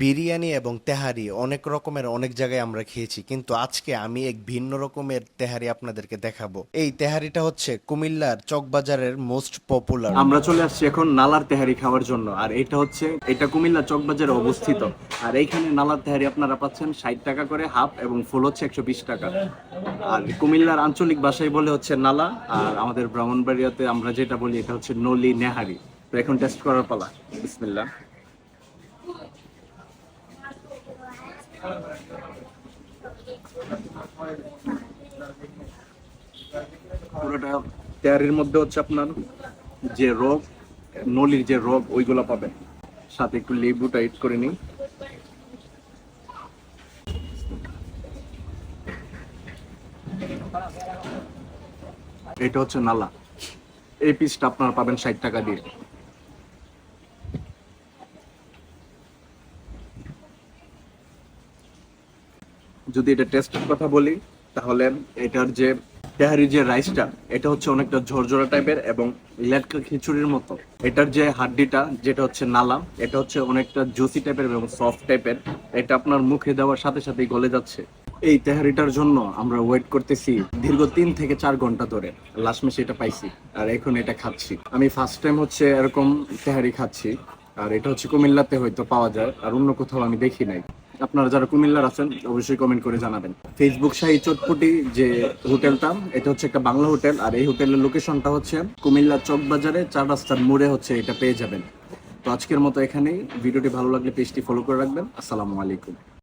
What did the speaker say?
বিরিয়ানি এবং তেহারি অনেক রকমের, অনেক জায়গায় আমরা খেয়েছি। কিন্তু আজকে আমি এক ভিন্ন রকমের তেহারি আপনাদেরকে দেখাবো। এই তেহারিটা হচ্ছে কুমিল্লার চকবাজারের মোস্ট পপুলার আমরা চলে আসছি এখন নালার তেহারি খাওয়ার জন্য। আর এটা হচ্ছে, এটা কুমিল্লা চকবাজারে অবস্থিত। আর এইখানে নালার তেহারি আপনারা পাচ্ছেন ষাট টাকা করে হাফ এবং ফুল হচ্ছে একশো বিশ টাকা। আর কুমিল্লার আঞ্চলিক ভাষায় বলে হচ্ছে নালা। আর আমাদের ব্রাহ্মণবাড়িয়াতে আমরা যেটা বলি, এটা হচ্ছে নলি নেহারি। তো এখন টেস্ট করার পালা। বিসমিল্লাহ। পুরোটা তেয়ারির মধ্যে হচ্ছে আপনার যে রোগ, নলির যে রোগ, ওইগুলো পাবেন। সাথে একটু লেবুটা এড করে নিই এটা হচ্ছে নালা। এই পিসটা আপনারা পাবেন ষাট টাকা দিয়ে। যদি এটা টেস্টের কথা বলি, তাহলে এটার যে তেহারির যে রাইসটা এটা হচ্ছে অনেকটা ঝরঝরা টাইপের এবং লেটকা খিচুড়ির মতো। এটার যে হাড্ডিটা, যেটা হচ্ছে নালা, এটা হচ্ছে অনেকটা জুসি টাইপের এবং সফট টাইপের এটা আপনার মুখে দেওয়ার সাথে সাথেই গলে যাচ্ছে। এই তেহারিটার জন্য আমরা ওয়েট করতেছি দীর্ঘ তিন থেকে চার ঘণ্টা ধরে। লাস্ট মেসে এটা পাইছি আর এখন এটা খাচ্ছি। আমি ফার্স্ট টাইম হচ্ছে এরকম তেহারি খাচ্ছি। আর এটা হচ্ছে কুমিল্লাতে হয়তো পাওয়া যায়, আর অন্য কোথাও আমি দেখি নাই। আপনারা যারা কুমিল্লার আছেন, অবশ্যই কমেন্ট করে জানাবেন। ফেসবুক শাহী চটপটি যে হোটেলটা, এটা হচ্ছে একটা বাংলা হোটেল, আর এই হোটেলের লোকেশনটা হচ্ছে কুমিল্লা চক বাজারে, চার রাস্তার মোড়ে হচ্ছে এটা পেয়ে যাবেন। তো আজকের মতো এখানেই। ভিডিওটি ভালো লাগলে পেজটি ফলো করে রাখবেন। আসসালামু আলাইকুম।